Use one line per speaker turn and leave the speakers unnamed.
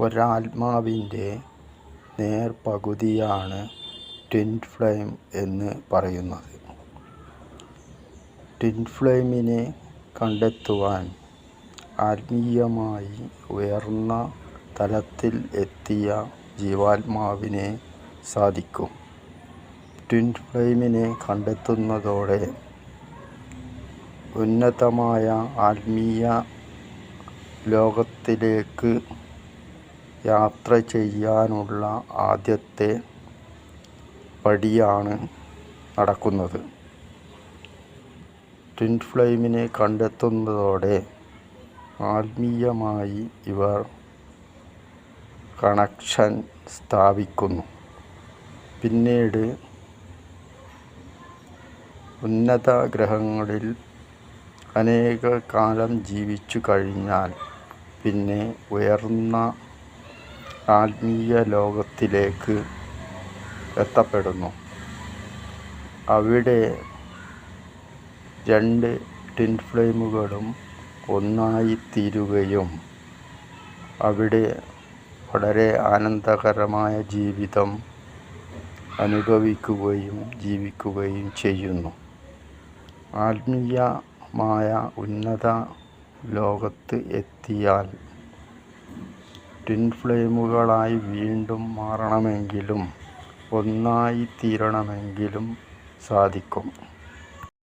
ഒരാത്മാവിന്റെ നേർപകുതിയാണ് twin flame എന്ന് പറയുന്നത്. Twin ഫ്ലെയിമിനെ കണ്ടെത്തുവാൻ ആത്മീയമായി ഉയർന്ന തലത്തിൽ എത്തിയ ജീവാത്മാവിനെ സാധിക്കും. ട്വിൻ ഫ്ലെയിമിനെ കണ്ടെത്തുന്നതോടെ ഉന്നതമായ ആത്മീയ ലോകത്തിലേക്ക് യാത്ര ചെയ്യാനുള്ള ആദ്യത്തെ പടിയാണ് നടക്കുന്നത്. ട്വിൻ ഫ്ലെയിമിനെ കണ്ടെത്തുന്നതോടെ ആത്മീയമായി ഇവർ കണക്ഷൻ സ്ഥാപിക്കുന്നു. പിന്നീട് ഉന്നത ഗ്രഹങ്ങളിൽ അനേക കാലം ജീവിച്ചു കഴിഞ്ഞാൽ പിന്നെ ഉയർന്ന ആത്മീയ ലോകത്തിലേക്ക് എത്തപ്പെടുന്നു. അവിടെ രണ്ട് ടിൻ ഫ്ലെയിമുകളും ഒന്നായിത്തീരുകയും അവിടെ വളരെ ആനന്ദകരമായ ജീവിതം അനുഭവിക്കുകയും ജീവിക്കുകയും ചെയ്യുന്നു. ആത്മീയമായ ഉന്നത ലോകത്ത് എത്തിയാൽ ട്വിൻ ഫ്ലെയിമുകളായി വീണ്ടും മാറണമെങ്കിലും ഒന്നായിത്തീരണമെങ്കിലും സാധിക്കും.